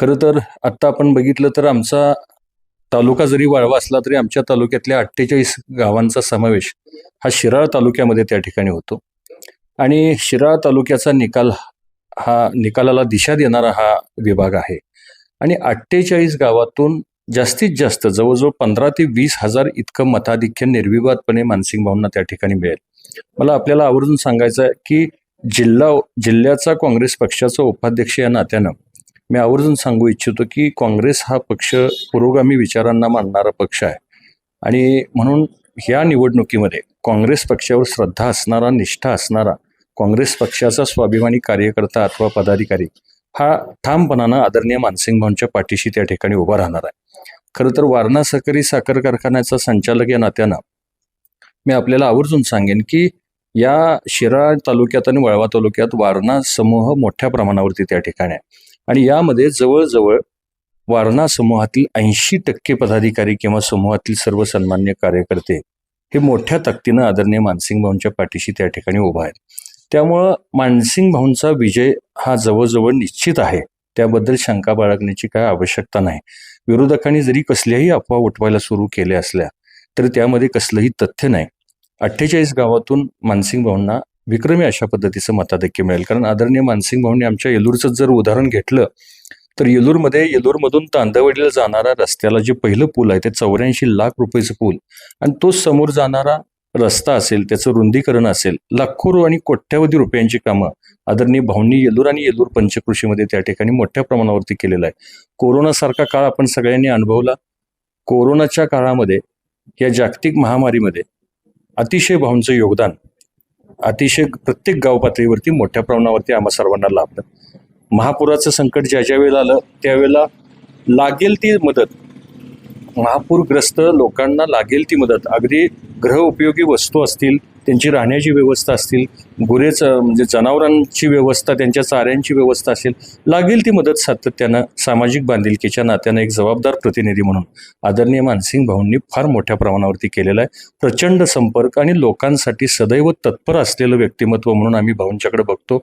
खरं तर आत्ता आपण बघितलं तर आमचा तालुका जरी वाळवा असला तरी आमच्या तालुक्यातल्या अठ्ठेचाळीस गावांचा समावेश हा शिराळ तालुक्यामध्ये त्या ठिकाणी होतो. आणि शिराळ तालुक्याचा निकाल हा निकालाला दिशा देणारा हा विभाग आहे. आणि अठ्ठेचाळीस गावातून जास्तीत जास्त जवळजवळ पंधरा ते वीस हजार इतकं मताधिक्य निर्विवादपणे मानसिंग भाऊंना त्या ठिकाणी मिळेल. मला आपल्याला आवर्जून सांगायचं आहे की जिल्हा जिल्ह्याचा काँग्रेस पक्षाचा उपाध्यक्ष या नात्यानं मी आवर्जून सांगू इच्छितो की काँग्रेस हा पक्ष पुरोगामी विचारांना मानणारा पक्ष आहे. आणि म्हणून ह्या निवडणुकीमध्ये काँग्रेस पक्षावर श्रद्धा असणारा निष्ठा असणारा काँग्रेस पक्षाचा स्वाभिमानी कार्यकर्ता अथवा पदाधिकारी हा ठामपणानं आदरणीय मानसिंगभाऊंच्या पाठीशी त्या ठिकाणी उभा राहणार आहे. खरं तर वारणा सहकारी साखर कारखान्याचा संचालक या नात्यानं मी आपल्याला आवर्जून सांगेन की या शिराळ तालुक्यात आणि वळवा तालुक्यात वारणा समूह मोठ्या प्रमाणावरती त्या ठिकाणी आहे. आणि यामध्ये जवळजवळ वारणा समूहातील ऐंशी टक्के पदाधिकारी किंवा समूहातील सर्व सन्मान्य कार्यकर्ते हे मोठ्या ताकदीनं आदरणीय मानसिंग भाऊंच्या पाठीशी त्या ठिकाणी उभा आहेत. त्यामुळं मानसिंग भाऊंचा विजय हा जवळजवळ निश्चित आहे. त्याबद्दल शंका बाळगण्याची काय आवश्यकता नाही. विरोधकांनी जरी कसल्याही अफवा उठवायला सुरू केल्या असल्या तरी त्यामध्ये कसलंही तथ्य नाही. अठ्ठेचाळीस गावातून मानसिंग भाऊंना विक्रमी अशा पद्धतीचं मताधिक्य मिळेल. कारण आदरणीय मानसिंग भाऊंनी आमच्या येलूरचं जर उदाहरण घेतलं तर येलूरमध्ये येलूरमधून तांदवडीला जाणारा रस्त्याला जे पहिलं पूल आहे ते चौऱ्याऐंशी लाख रुपयेचं पूल. आणि तो समोर जाणारा रस्ता असेल त्याचं रुंदीकरण असेल लाखो आणि कोट्यावधी रुपयांची कामं आदरणीय भाऊंनी येलूर आणि येलूर पंचकृषीमध्ये त्या ठिकाणी मोठ्या प्रमाणावरती केलेलं आहे. कोरोनासारखा काळ आपण सगळ्यांनी अनुभवला. कोरोनाच्या काळामध्ये या जागतिक महामारीमध्ये अतिशय भाऊंचं योगदान अतिशय प्रत्येक गाव पातळीवरती मोठ्या प्रमाणावरती आम्हा सर्वांना लाभलं. महापुराचं संकट ज्या ज्या वेळेला आलं त्यावेळेला लागेल ती मदत. महापूरग्रस्त लोकांना लागेल ती मदत. अगदी ग्रह उपयोगी वस्तू असतील त्यांची राहण्याची व्यवस्था असतील गुरेच म्हणजे जनावरांची व्यवस्था त्यांच्या चाऱ्यांची व्यवस्था असेल लागेल ती मदत सातत्यानं सामाजिक बांधिलकीच्या नात्यानं एक जबाबदार प्रतिनिधी म्हणून आदरणीय मानसिंग भाऊंनी फार मोठ्या प्रमाणावरती केलेला आहे. प्रचंड संपर्क आणि लोकांसाठी सदैव तत्पर असलेलं व्यक्तिमत्व म्हणून आम्ही भाऊंच्याकडे बघतो.